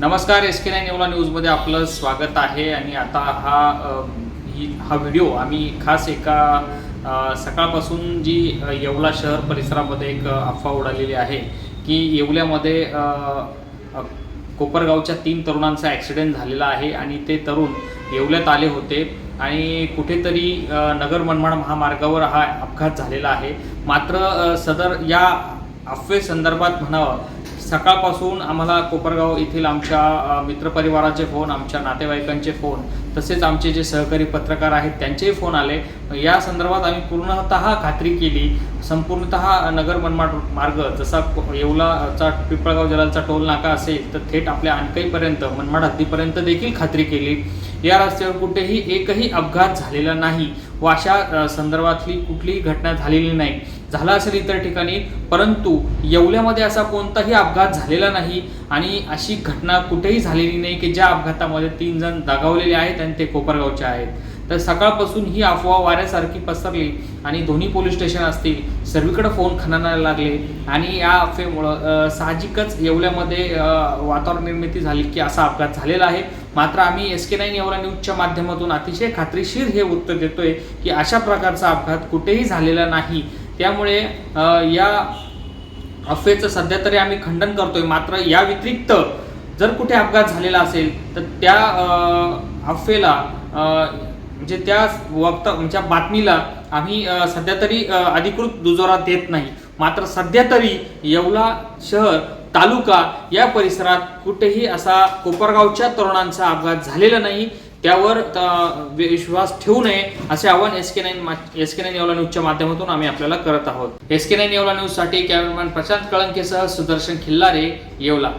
नमस्कार S K nine Yeola न्यूजमध्ये आपलं स्वागत आहे आणि आता हा ही हा व्हिडिओ आम्ही खास एका सकाळपासून जी येवला शहर परिसरामध्ये एक अफवा उडालेली आहे की येवल्यामध्ये कोपरगावच्या तीन तरुणांचा ॲक्सिडेंट झालेला आहे आणि ते तरुण येवल्यात आले होते आणि कुठेतरी नगर मनमाड महामार्गावर हा अपघात झालेला आहे. मात्र सदर या अफवेसंदर्भात म्हणावं सकाळपासून आम्हाला कोपरगाव येथील आमच्या मित्रपरिवाराचे फोन आमच्या नातेवाईकांचे फोन तसेच आमचे जे सहकारी पत्रकार आहेत त्यांचेही फोन आले. या संदर्भात आम्ही पूर्णतः खात्री केली. संपूर्णतः नगर मनमाड मार्ग जसा येवलाचा पिंपळगाव जलालचा टोल नाका असेल तर थेट आपल्या आणकईपर्यंत मनमाड हद्दीपर्यंत देखील खात्री केली. या रस्त्यावर कुठेही एकही अपघात झालेला नाही व अशा संदर्भातली कुठलीही घटना झालेली नाही. झाला असेल इतर ठिकाणी परंतु येवल्यामध्ये असा कोणताही अपघात झालेला नाही. आणि अशी घटना कुठेही झालेली नाही की ज्या अपघातामध्ये तीन जण दगावलेले आहेत आणि ते कोपरगावचे आहेत. तर सकाळपासून ही अफवा वाऱ्यासारखी पसरली आणि दोन्ही पोलीस स्टेशन असतील सर्वीकडे फोन खणायला लागले आणि या अफवेमुळं साहजिकच येवल्यामध्ये वातावरण निर्मिती झाली की असा अपघात झालेला आहे. मात्र आम्ही एस के नाईन येवला न्यूजच्या माध्यमातून अतिशय खात्रीशीर हे उत्तर देतोय की अशा प्रकारचा अपघात कुठेही झालेला नाही. त्यामुळे या अफवेचं सध्या तरी आम्ही खंडन करतोय. मात्र या व्यतिरिक्त जर कुठे अपघात झालेला असेल तर त्या अ, अफवेला म्हणजे त्या वक्ता म्हणजे बातमीला आम्ही सध्या तरी अधिकृत दुजोरा देत नाही. मात्र सध्या तरी येवला शहर तालुका या परिसरात कुठेही असा कोपरगावच्या तरुणांचा अपघात झालेला नाही. त्यावर विश्वास ठेवू नये असे आवाहन S K nine S K nine Yeola न्यूजच्या माध्यमातून आम्ही आपल्याला करत आहोत. एस के नाईन येवला न्यूजसाठी कॅमेरामॅन प्रशांत कळंकेसह सुदर्शन खिल्लारे येवला.